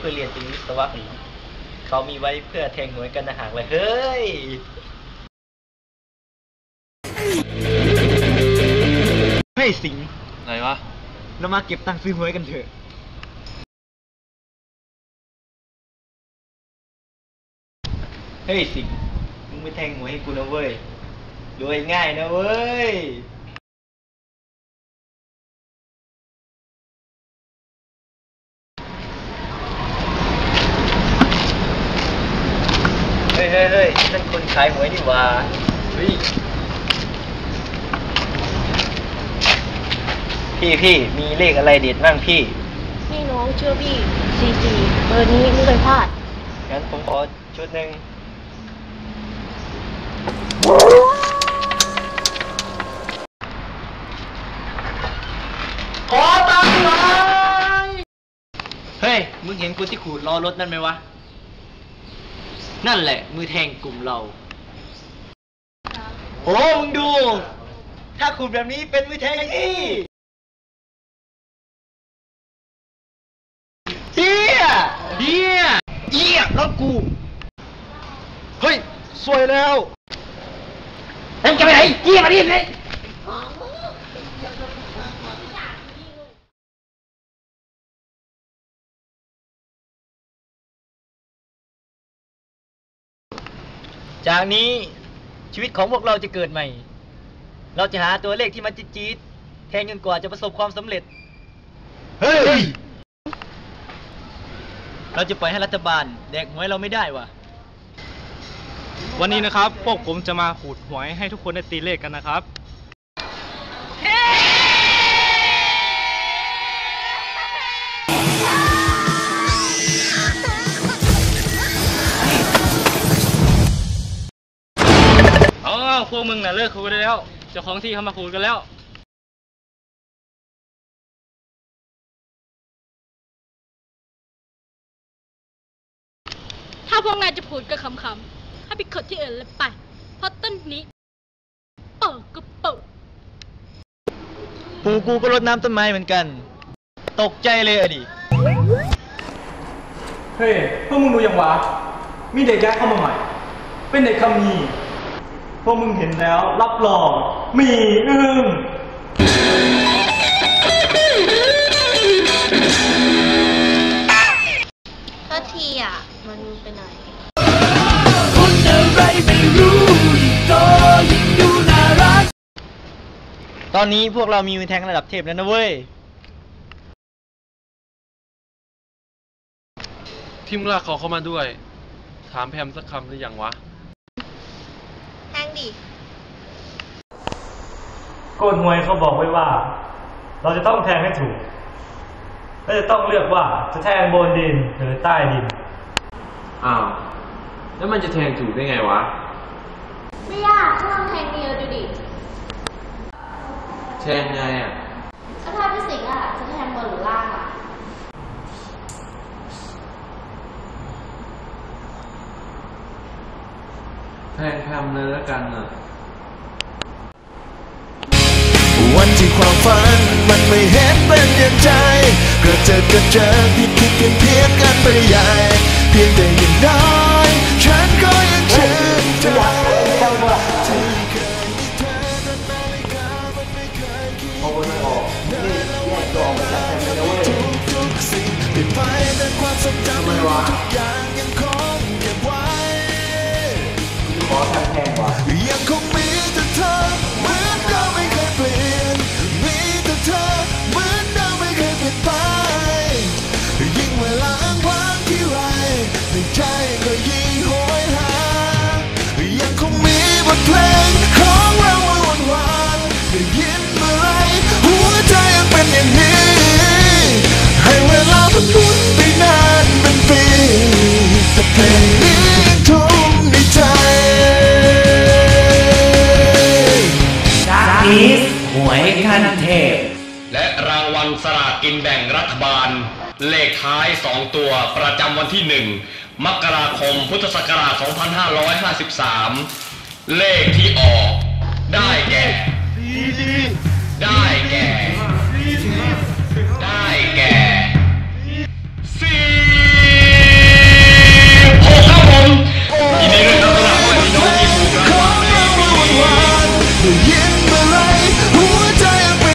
พื่อเรียนเป็นวิศวะกันหรอกเขามีไว้เพื่อแทงหวยกันนะหากเลยเฮ้ยเฮ้ยสิงห์ไหนวะ เรามาเก็บตังค์ซื้อหวยกันเถอะ เฮ้ยสิงห์มึงไม่แทงหวยให้กูนะเว้ยรวยง่ายนะเว้ย เฮ้ยเฮ้ยเฮ้ยนั่นคนขายหวยนี่หว่าเฮ้ยพี่พี่มีเลขอะไรเด็ดบ้างพี่พี่น้องเชื่อพี่สี่สี่เบอร์นี้ไม่เคยพลาด งั้นผมขอชุดหนึ่งขอตังค์หน่อยเฮ้ย มึงเห็นกูที่ขูดล้อรถนั่นไหมวะ นั่นแหละ มือแทงกลุ่มเรา โอ้มึงดู ถ้าขูดแบบนี้เป็นมือแทงที่เฮียเฮียเฮียรถกู เฮ้ย สวยแล้วเอ็งจะไปไหนเฮียมาดิเลย จากนี้ชีวิตของพวกเราจะเกิดใหม่ เราจะหาตัวเลขที่มันจี๊ดๆแทงจนกว่าจะประสบความสำเร็จ เฮ้ย เราจะปล่อยให้รัฐบาลแดกหวยเราไม่ได้วะวันนี้นะครับ พวกผมจะมาขูดหวยให้ทุกคนได้ตีเลขกันนะครับอ๋อ พวกมึงน่ะเลิกขูดได้แล้วเจ้าของที่เขามาขูดกันแล้วถ้าพวกนายจะพูดก็คำๆให้ไปขดที่อื่นเลยไป เพราะต้นนี้เปิดก็เปิดปู่กูก็รดน้ำต้นไม้เหมือนกัน ตกใจเลยอะดิ เฮ้ยพวกมึงดูยังวะ มีเด็กย้ายเข้ามาใหม่ เป็นเด็กคำมี พวกมึงเห็นแล้วรับรอง มีอึ้งก็ทีอะ มันไปไหนตอนนี้พวกเรามีมือแทงระดับเทพแล้วนะเว้ย ที่มึงลากเขาเข้ามาด้วย ถามแพมสักคำหรือยังวะแทง ดิกฎมวยเขาบอกไว้ว่า เราจะต้องแทงให้ถูกและจะต้องเลือกว่าจะแทงบนดินหรือใต้ดิน อ้าว แล้วมันจะแทงถูกได้ไงวะ ไม่ยากก็ลองแทงเดียวดูดิ แทงไงอะ ก็ถ้าพี่สิงห์อะ จะแทงบนหรือล่างอะ แทงแพมเลยแล้วกันอะวันที่ความฝันมันไม่เห็นเป็นอย่างใจกระเจิดกระเจิงผิดคิดเพียงเพียงกันไปใหญ่เพียงแต่อย่างน้อยฉันก็ยังชื่นใจที่เคยมีเธอนั้นนาฬิกามันไม่เคยคิดทุกๆสิ่งเปลี่ยนไปแต่ควา อีสหวยคันเทพ และรางวัลสลากินแบ่งรัฐบาล เลขท้าย 2 ตัวประจำวันที่ 1 มกราคมพุทธศักราช 2553 เลขที่ออก ได้แก่ ได้แก่ ได้แก่